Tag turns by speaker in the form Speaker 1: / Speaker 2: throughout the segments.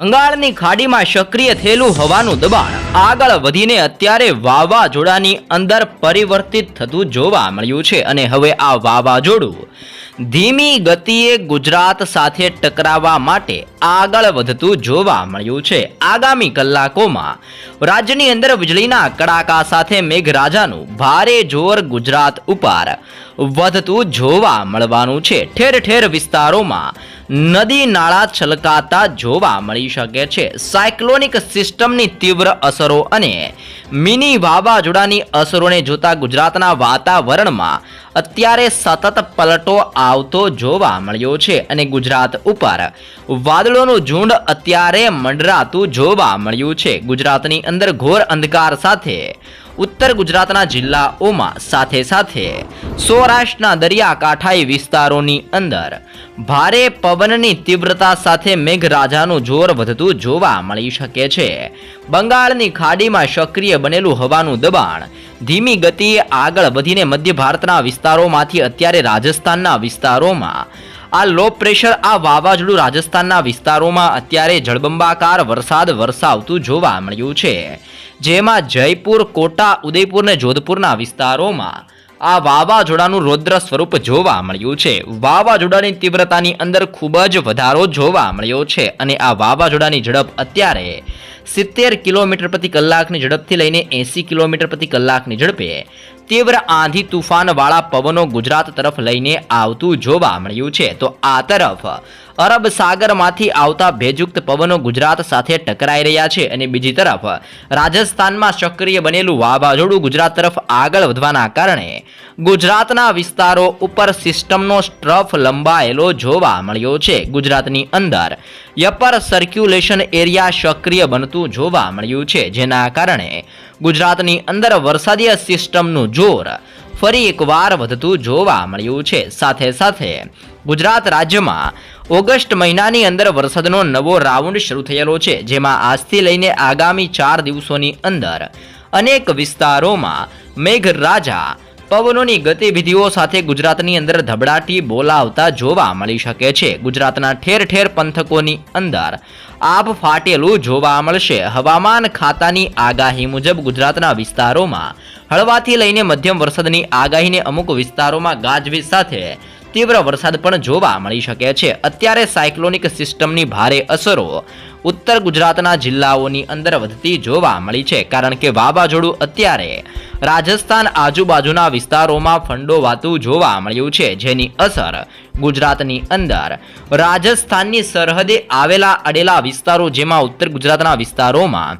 Speaker 1: બંગાળની ખાડીમાં સક્રિય થયેલું હવાનું દબાણ. આગળ વધીને અત્યારે વાવાઝોડાની અંદર પરિવર્તિત થતું જોવા મળ્યું છે અને હવે આ વાવાઝોડું ધીમી ગતિએ ગુજરાત સાથે ટકરાવવા માટે આગળ વધતું જોવા મળ્યું છે. આગામી કલાકોમાં રાજ્યની અંદર વીજળીના કડાકા સાથે મેઘરાજાનું ભારે જોર ગુજરાત ઉપર વધતું જોવા મળવાનું છે. ઠેર ઠેર વિસ્તારોમાં નદી નાળા છલકાતા જોવા મળી શકે છે. સાયક્લોનિક સિસ્ટમની તીવ્ર અસરો અને મિની વાવાઝોડાની અસરોને જોતા ગુજરાતના વાતાવરણમાં અત્યારે સતત પલટો આવતો જોવા મળ્યો છે અને ગુજરાત ઉપર વાદળોનું ઝુંડ અત્યારે મંડરાતું જોવા મળ્યું છે. ગુજરાતની અંદર ઘોર અંધકાર સાથે ઉત્તર ગુજરાતના જિલ્લાઓમાં સાથે સાથે સૌરાષ્ટ્રના દરિયાકાંઠાઈ વિસ્તારોની અંદર ભારે પવનની તીવ્રતા સાથે મેઘરાજાનું જોર વધતું જોવા મળી શકે છે. બંગાળની ખાડીમાં સક્રિય બનેલું હવાનું દબાણ ધીમી ગતિએ આગળ વધીને મધ્ય ભારતના વિસ્તારોમાંથી અત્યારે રાજસ્થાનના વિસ્તારોમાં. આ લો પ્રેશર આ વાવાઝોડું રાજસ્થાનના વિસ્તારોમાં અત્યારે જળબંબાકાર વરસાદ વરસાવતું જોવા મળ્યું છે. જેમાં જયપુર, કોટા, ઉદયપુર અને જોધપુરના વિસ્તારોમાં આ વાવાઝોડાનું રૌદ્ર સ્વરૂપ જોવા મળ્યું છે. વાવાઝોડાની તીવ્રતાની અંદર ખૂબ જ વધારો જોવા મળ્યો છે અને આ વાવાઝોડાની ઝડપ અત્યારે સિત્તેર કિલોમીટર પ્રતિ કલાકની ઝડપથી લઈને એંસી કિલોમીટર પ્રતિ કલાકની ઝડપે તીવ્ર આંધી તુફાનવાળા પવનો ગુજરાત તરફ લઈને આવતું જોવા મળ્યું છે. તો આ તરફ અરબ સાગરમાંથી આવતા ભેજયુક્ત પવનો ગુજરાત સાથે ટકરાઈ રહ્યા છે અને બીજી તરફ રાજસ્થાનમાં સક્રિય બનેલું વાવાઝોડું ગુજરાત તરફ આગળ વધવાના કારણે ગુજરાતના વિસ્તારો ઉપર સિસ્ટમનો સ્ટ્રફ લંબાયેલો જોવા મળ્યો છે. ગુજરાતની અંદર યપર સર્ક્યુલેશન એરિયા સક્રિય બનતું જોવા મળ્યું છે, જેના કારણે ગુજરાતની અંદર વરસાદીય સિસ્ટમનું જોર ફરી એકવાર વધતું જોવા મળ્યું છે. સાથે સાથે ગુજરાત રાજ્યમાં ઓગસ્ટ મહિનાની અંદર વરસાદનો નવો રાઉન્ડ શરૂ થયેલો છે, જેમાં આજથી લઈને આગામી ચાર દિવસોની અંદર અનેક વિસ્તારોમાં મેઘરાજા પવનોની ગતિવિધિઓ સાથે ગુજરાતની અંદર ધબડાટી બોલાવતા જોવા મળી શકે છે. ગુજરાતના ઠેર ઠેર પંથકોની અંદર આભ ફાટેલું જોવા મળશે. હવામાન ખાતાની આગાહી મુજબ ગુજરાતના વિસ્તારોમાં હળવાથી લઈને મધ્યમ વરસાદની આગાહીને અમુક વિસ્તારોમાં ગાજવીજ સાથે તીવ્ર વરસાદ પણ જોવા મળી શકે છે. અત્યારે સાયક્લોનિક સિસ્ટમની ભારે અસરો ઉત્તર ગુજરાતના જિલ્લાઓની અંદર વધતી જોવા મળી છે. કારણ કે વાવાઝોડું અત્યારે રાજસ્થાન આજુબાજુના વિસ્તારોમાં ફંડોવાતું જોવા મળ્યું છે, જેની અસર ગુજરાતની અંદર. રાજસ્થાનની સરહદે આવેલા અડેલા વિસ્તારો, જેમાં ઉત્તર ગુજરાતના વિસ્તારોમાં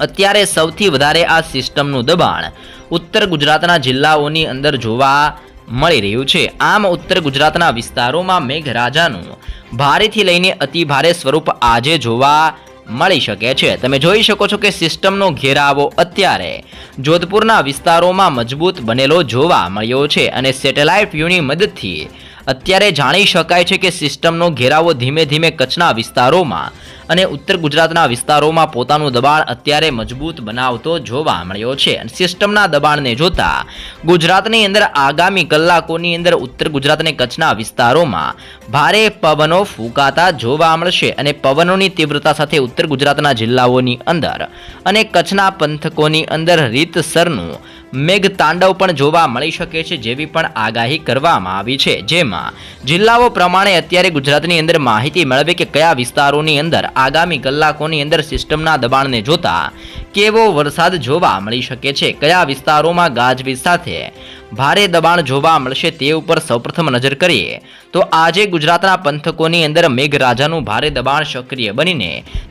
Speaker 1: અત્યારે સૌથી વધારે આ સિસ્ટમનું દબાણ ઉત્તર ગુજરાતના જિલ્લાઓની અંદર જોવા મળી રહ્યું છે. આમ ઉત્તર ગુજરાતના વિસ્તારોમાં મેઘરાજાનું ભારેથી લઈને અતિભારે સ્વરૂપ આજે જોવા મળી શકે છે. તમે જોઈ શકો છો કે સિસ્ટમનો ઘેરાવો અત્યારે જોધપુરના વિસ્તારોમાં મજબૂત બનેલો જોવા મળ્યો છે અને સેટેલાઇટ વ્યૂની મદદથી અત્યારે જાણી શકાય છે કે સિસ્ટમનો ઘેરાવો ધીમે ધીમે કચ્છના વિસ્તારોમાં અને ઉત્તર ગુજરાતના વિસ્તારોમાં પોતાનું દબાણ અત્યારે મજબૂત બનાવતો જોવા મળ્યો છે. સિસ્ટમના દબાણને જોતા ગુજરાતની અંદર આગામી કલાકોની અંદર ઉત્તર ગુજરાત અને કચ્છના વિસ્તારોમાં ભારે પવનો ફૂંકાતા જોવા મળશે અને પવનોની તીવ્રતા સાથે ઉત્તર ગુજરાતના જિલ્લાઓની અંદર અને કચ્છના પંથકોની અંદર રીતસરનું મેઘ તાંડવ પણ જોવા મળી શકે છે જેવી પણ આગાહી કરવામાં આવી છે. જેમાં જિલ્લાઓ પ્રમાણે અત્યારે ગુજરાતની અંદર માહિતી મેળવે કે કયા વિસ્તારોની અંદર આગામી કલાકોની અંદર સિસ્ટમના દબાણને જોતા કેવો વરસાદ જોવા મળી શકે છે. કયા વિસ્તારોમાં ગાજવીજ સાથે ભારે દબાણ જોવા મળશે તે ઉપર સૌપ્રથમ નજર કરીએ તો આજે ગુજરાતના પંથકોની અંદર મેઘરાજાનું ભારે દબાણ સક્રિય બનીને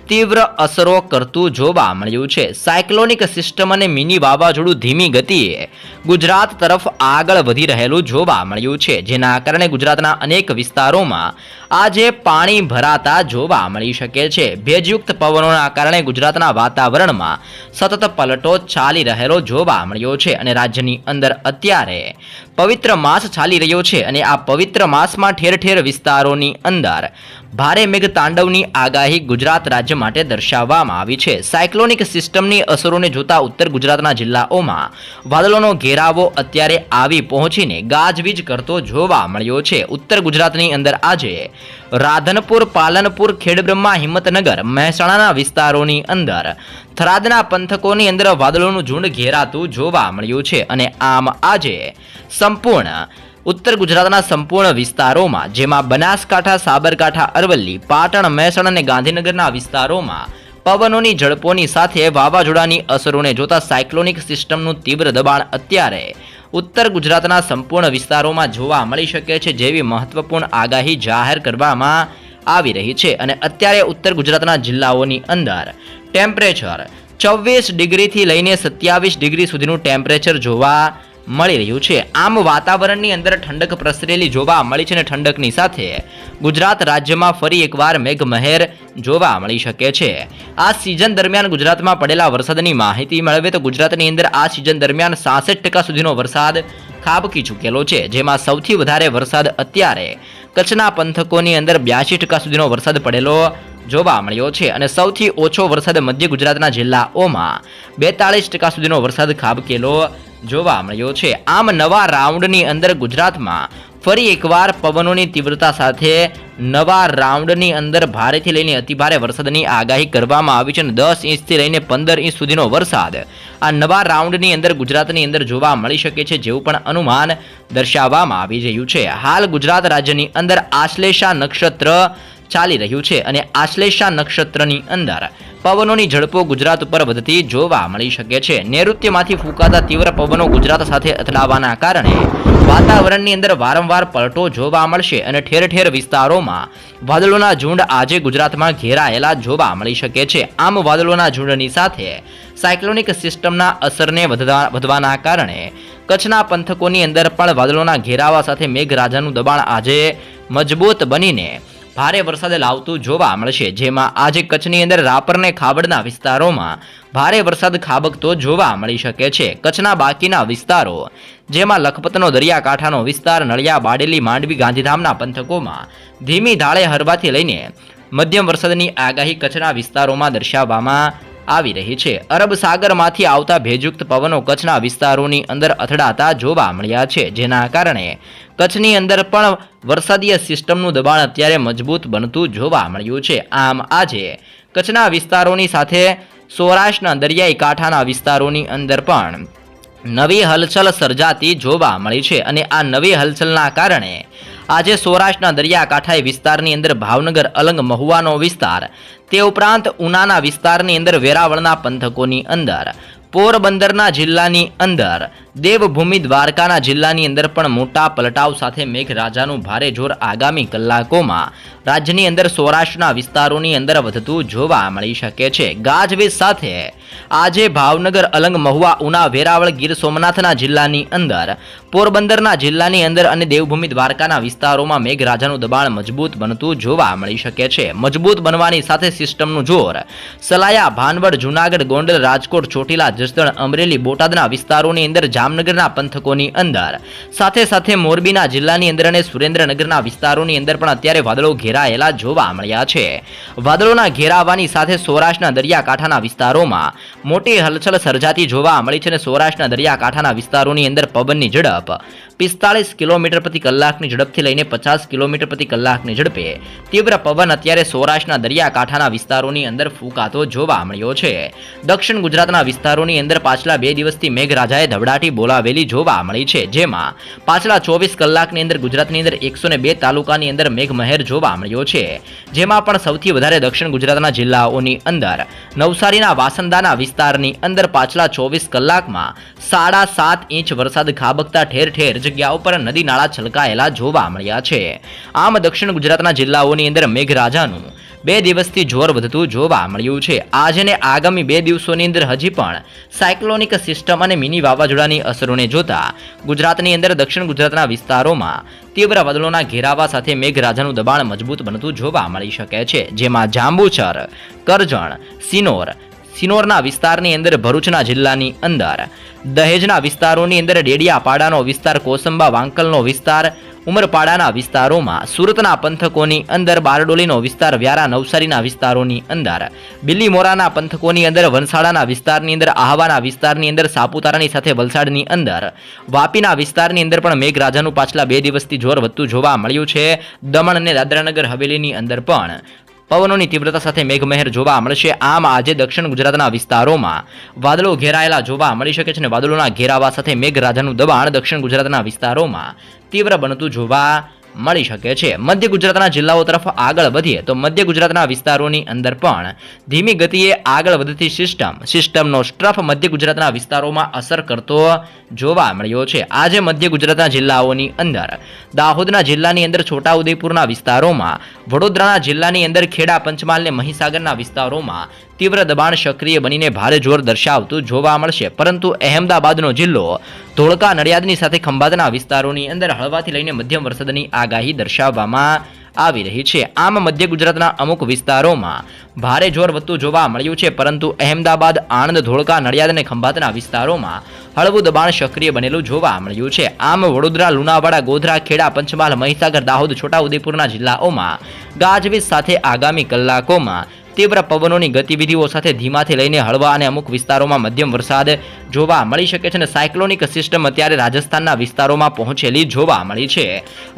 Speaker 1: તીવ્ર અસરો કરતું જોવા મળ્યું છે. સાયક્લોનિક સિસ્ટમ અને મિની વાવાઝોડું ધીમી ગતિએ ગુજરાત તરફ આગળ વધી રહેલું જોવા મળ્યું છે. જેના કારણે ગુજરાતના અનેક વિસ્તારોમાં આજે પાણી ભરાતા જોવા મળી શકે છે. ભેજયુક્ત પવનોના કારણે ગુજરાતના વાતાવરણમાં સતત પલટો ચાલી રહેલો જોવા મળ્યો છે અને રાજ્યની અંદર અત્યારે પવિત્ર માસ ચાલી રહ્યો છે અને આ પવિત્ર માસમાં ઠેર ઠેર વિસ્તારોની અંદર ભારે મેઘ તાંડવની આગાહી ગુજરાત રાજ્ય માટે દર્શાવવામાં આવી છે. સાયક્લોનિક સિસ્ટમની અસરોને જોતા ઉત્તર ગુજરાતના જિલ્લાઓમાં વાદળોનો ઘેરાવો અત્યારે આવી પહોંચીને ગાજવીજ કરતો જોવા મળ્યો છે. ઉત્તર ગુજરાતની અંદર આજે રાધનપુર, પાલનપુર, ખેડબ્રહ્મા, હિંમતનગર, મહેસાણાના વિસ્તારોની અંદર થરાદના પંથકોની અંદર વાદળોનું ઝુંડ ઘેરાતું જોવા મળ્યું છે અને આમ આજે સંપૂર્ણ ઉત્તર ગુજરાતના સંપૂર્ણ વિસ્તારોમાં, જેમાં બનાસકાંઠા, સાબરકાંઠા, અરવલ્લી, પાટણ, મહેસાણ અને ગાંધીનગરના વિસ્તારોમાં પવનોની ઝડપોની સાથે વાવાઝોડાની અસરોને જોતા સાયક્લોનિક સિસ્ટમનું તીવ્ર દબાણ અત્યારે ઉત્તર ગુજરાતના સંપૂર્ણ વિસ્તારોમાં જોવા મળી શકે છે જેવી મહત્વપૂર્ણ આગાહી જાહેર કરવામાં આવી રહી છે. અને અત્યારે ઉત્તર ગુજરાતના જિલ્લાઓની અંદર ટેમ્પરેચર ચોવીસ ડિગ્રીથી લઈને સત્યાવીસ ડિગ્રી સુધીનું ટેમ્પરેચર જોવા મળી રહ્યું છે. આમ વાતાવરણની અંદર ઠંડક પ્રસરેલી જોવા મળી છે અને ઠંડકની સાથે ગુજરાત રાજ્યમાં ફરી એકવાર મેઘમહેર જોવા મળી શકે છે. આ સિઝન દરમિયાન ગુજરાતમાં પડેલા વરસાદની માહિતી મેળવે તો ગુજરાતની અંદર આ સિઝન દરમિયાન સાસઠ ટકા સુધીનો વરસાદ ખાબકી ચૂકેલો છે. જેમાં સૌથી વધારે વરસાદ અત્યારે કચ્છના પંથકોની અંદર બ્યાસી ટકા સુધીનો વરસાદ પડેલો જોવા મળ્યો છે અને સૌથી ઓછો વરસાદ મધ્ય ગુજરાતના જિલ્લાઓમાં બેતાળીસ ટકા સુધીનો વરસાદ ખાબકેલો જોવા મળ્યો છે. આમ નવા રાઉન્ડની અંદર ગુજરાતમાં ફરી એકવાર પવનોની તીવ્રતા સાથે નવા રાઉન્ડની અંદર ભારેથી લઈને અતિભારે વરસાદની આગાહી કરવામાં આવી છે અને દસ ઇંચથી લઈને પંદર ઇંચ સુધીનો વરસાદ આ નવા રાઉન્ડની અંદર ગુજરાતની અંદર જોવા મળી શકે છે જેવું પણ અનુમાન દર્શાવવામાં આવી રહ્યું છે. હાલ ગુજરાત રાજ્યની અંદર આશ્લેષા નક્ષત્ર ચાલી રહ્યું છે અને આશ્લેષા નક્ષત્રની અંદર પવનોની ઝડપો ગુજરાત ઉપર વધતી જોવા મળી શકે છે. નૈઋત્યમાંથી ફૂંકાતા તીવ્ર પવનો ગુજરાત સાથે અથડાવાના કારણે વાતાવરણની અંદર વારંવાર પલટો જોવા મળશે અને ઠેર ઠેર વિસ્તારોમાં વાદળોના ઝુંડ આજે ગુજરાતમાં ઘેરાયેલા જોવા મળી શકે છે. આમ વાદળોના ઝુંડની સાથે સાયક્લોનિક સિસ્ટમના અસરને વધવા વધવાના કારણે કચ્છના પંથકોની અંદર પણ વાદળોના ઘેરાવા સાથે મેઘરાજાનું દબાણ આજે મજબૂત બનીને ભારે વરસાદ લાવતું જોવા મળશે. જેમાં આજે કચ્છની અંદર રાપરને ખાબડના વિસ્તારોમાં ભારે વરસાદ ખાબકતો જોવા મળી શકે છે. કચ્છના બાકીના વિસ્તારો, જેમાં લખપતનો દરિયાકાંઠાનો વિસ્તાર, નળિયા, બાડેલી, માંડવી, ગાંધીધામના પંથકોમાં ધીમી ધાળે હરવાથી લઈને મધ્યમ વરસાદની આગાહી કચ્છના વિસ્તારોમાં દર્શાવવામાં આવી રહી છે. અરબ સાગરમાંથી આવતા ભેજયુક્ત પવનો કચ્છના વિસ્તારોની અંદર અથડાતા જોવા મળ્યા છે. જેના કારણે કચ્છની અંદર પણ વરસાદીય સિસ્ટમનું દબાણ અત્યારે મજબૂત બનતું જોવા મળ્યું છે. આમ આજે કચ્છના વિસ્તારોની સાથે સૌરાષ્ટ્રના દરિયાઈ કાંઠાના વિસ્તારોની અંદર પણ નવી હલચલ સર્જાતી જોવા મળી છે અને આ નવી હલચલના કારણે આજે સૌરાષ્ટ્રના દરિયાકાંઠાએ વિસ્તારની અંદર ભાવનગર, અલંગ, મહુવાનો વિસ્તાર, તે ઉપરાંત ઉનાના વિસ્તારની અંદર વેરાવળના પંથકોની અંદર, પોરબંદરના જિલ્લાની અંદર દેવભૂમિ દ્વારકાના જિલ્લાની અંદર પણ મોટા પલટાવ સાથે મેઘરાજાનું ભારે જોર આગામી કલાકોમાં રાજ્યની અંદર સૌરાષ્ટ્રના વિસ્તારોની અંદર વધતું જોવા મળી શકે છે. ગાજવીજ સાથે આજે ભાવનગર અલંગ મહુવા ઉના, વેરાવળ, ગીર સોમનાથના જિલ્લાની અંદર, પોરબંદરના જિલ્લાની અંદર અને દેવભૂમિ દ્વારકાના વિસ્તારોમાં મેઘરાજાનું દબાણ મજબૂત બનતું જોવા મળી શકે છે. મજબૂત બનવાની સાથે સિસ્ટમનું જોર સલાયા, ભાનવડ, જુનાગઢ, ગોંડલ, રાજકોટ, ચોટીલા, જસદણ, અમરેલી, બોટાદના વિસ્તારોની અંદર જામનગરના પંથકોની અંદર. સાથે સાથે મોરબીના જિલ્લાની અંદર અને સુરેન્દ્રનગરના વિસ્તારોની અંદર પણ અત્યારે વાદળો ઘેરાયેલા જોવા મળ્યા છે. વાદળોના ઘેરાવાની સાથે સૌરાષ્ટ્રના દરિયાકાંઠાના વિસ્તારોમાં મોટી હલચલ સર્જાતી જોવા મળી છે અને સૌરાષ્ટ્રના દરિયાકાંઠાના વિસ્તારોની અંદર પવનની ઝડપ પિસ્તાળીસ કિલોમીટર પ્રતિ કલાકની ઝડપથી લઈને પચાસ કિલોમીટર પ્રતિ કલાકની ઝડપે તીવ્ર પવન અત્યારે સૌરાષ્ટ્રના દરિયાકાંઠાના વિસ્તારોની અંદર ફૂંકાતો જોવા મળ્યો છે. દક્ષિણ ગુજરાતના વિસ્તારોની અંદર પાછલા બે દિવસથી મેઘરાજાએ ધબડાટી બોલાવેલી જોવા મળી છે. જેમાં પાછલા ચોવીસ કલાકની અંદર ગુજરાતની અંદર એકસો બે તાલુકાની અંદર મેઘમહેર જોવા મળ્યો છે. જેમાં પણ સૌથી વધારે દક્ષિણ ગુજરાતના જિલ્લાઓની અંદર નવસારીના વાસંદાના વિસ્તારની અંદર પાછલા ચોવીસ કલાકમાં સાડા સાત ઇંચ વરસાદ ખાબકતા ઠેર ઠેર જગ્યાઓ પર નદી નાળા છલકાયેલા જોવા મળ્યા છે. આમ દક્ષિણ ગુજરાતના જિલ્લાઓની અંદર મેઘરાજાનું બે દિવસથી જોર વધતું જોવા મળ્યું છે. આજે ને આગામી બે દિવસોની અંદર હજી પણ સાયક્લોનિક સિસ્ટમ અને મિની વાવાઝોડાની અસરોને જોતા ગુજરાતની અંદર દક્ષિણ ગુજરાતના વિસ્તારોમાં તીવ્ર વાદળોના ઘેરાવા સાથે મેઘરાજાનું દબાણ મજબૂત બનતું જોવા મળી શકે છે. જેમાં જાંબુચર, કરજણ, સિનોર, સિનોરના વિસ્તારની અંદર ભરૂચના જિલ્લાની અંદર, દહેજના વિસ્તારોની અંદર ડેડિયાપાડાનો વિસ્તાર કોસંબા વાંકલનો વિસ્તાર ઉમરપાડાના વિસ્તારોમાં સુરતના પંથકોની અંદર બારડોલીનો વિસ્તાર, વ્યારા નવસારીના વિસ્તારોની અંદર બિલીમોરાના પંથકોની અંદર વલસાડાના વિસ્તારની અંદર, આહવાના વિસ્તારની અંદર, સાપુતારાની સાથે વલસાડની અંદર, વાપીના વિસ્તારની અંદર પણ મેઘરાજાનું પાછલા બે દિવસથી જોર વધતું જોવા મળ્યું છે. દમણ અને દાદરાનગર હવેલીની અંદર પણ પવનોની તીવ્રતા સાથે મેઘમહેર જોવા મળશે. આમ આજે દક્ષિણ ગુજરાતના વિસ્તારોમાં વાદળો ઘેરાયેલા જોવા મળી શકે છે અને વાદળોના ઘેરાવા સાથે મેઘરાજાનું દબાણ દક્ષિણ ગુજરાતના વિસ્તારોમાં તીવ્ર બનતું જોવા મળી શકે છે. મધ્ય ગુજરાતના જિલ્લાઓ તરફ આગળ વધીએ તો મધ્ય ગુજરાતના વિસ્તારોની અંદર પણ ધીમી ગતિએ આગળ વધતી સિસ્ટમ, સિસ્ટમનો સ્ટ્રફ મધ્ય ગુજરાતના વિસ્તારોમાં અસર કરતો જોવા મળ્યો છે. આજે મધ્ય ગુજરાતના જિલ્લાઓની અંદર, દાહોદના જિલ્લાની અંદર છોટાઉદેપુરના વિસ્તારોમાં, વડોદરાના જિલ્લાની અંદર ખેડા, પંચમહાલ અને મહીસાગરના વિસ્તારોમાં તીવ્ર દબાણ સક્રિય બનીને ભારે જોર દર્શાવતું જોવા મળશે. પરંતુ અહેમદાબાદનો જિલ્લો ધોળકા નડિયાદની સાથે ખંભાતના વિસ્તારોની અંદર હળવાથી લઈને મધ્યમ વરસાદની આગાહી દર્શાવવામાં આવી રહી છે. આમ મધ્ય ગુજરાતના અમુક વિસ્તારોમાં ભારે જોર વધતું જોવા મળ્યું છે, પરંતુ અહેમદાબાદ, આણંદ, ધોળકા, નડિયાદ અને ખંભાતના વિસ્તારોમાં હળવું દબાણ સક્રિય બનેલું જોવા મળ્યું છે. આમ વડોદરા, લુણાવાડા, ગોધરા, ખેડા, પંચમહાલ, મહીસાગર, દાહોદ, છોટાઉદેપુરના જિલ્લાઓમાં ગાજવીજ સાથે આગામી કલાકોમાં તીવ્ર પવનોની ગતિવિધિઓ સાથે ધીમાથી લઈને હળવા અને અમુક વિસ્તારોમાં મધ્યમ વરસાદ જોવા મળી શકે છે અને સાયક્લોનિક સિસ્ટમ અત્યારે રાજસ્થાનના વિસ્તારોમાં પહોંચેલી જોવા મળી છે.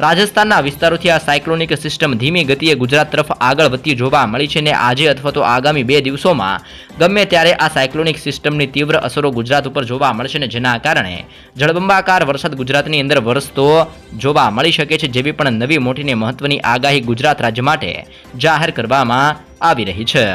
Speaker 1: રાજસ્થાનના વિસ્તારોથી આ સાયક્લોનિક સિસ્ટમ ધીમી ગતિએ ગુજરાત તરફ આગળ વધતી જોવા મળી છે અને આજે અથવા તો આગામી બે દિવસોમાં ગમે ત્યારે આ સાયક્લોનિક સિસ્ટમની તીવ્ર અસરો ગુજરાત ઉપર જોવા મળશે અને જેના કારણે જળબંબાકાર વરસાદ ગુજરાતની અંદર વરસતો જોવા મળી શકે છે, જેવી પણ નવી મોટીને મહત્વની આગાહી ગુજરાત રાજ્ય માટે જાહેર કરવામાં આવી રહી છે.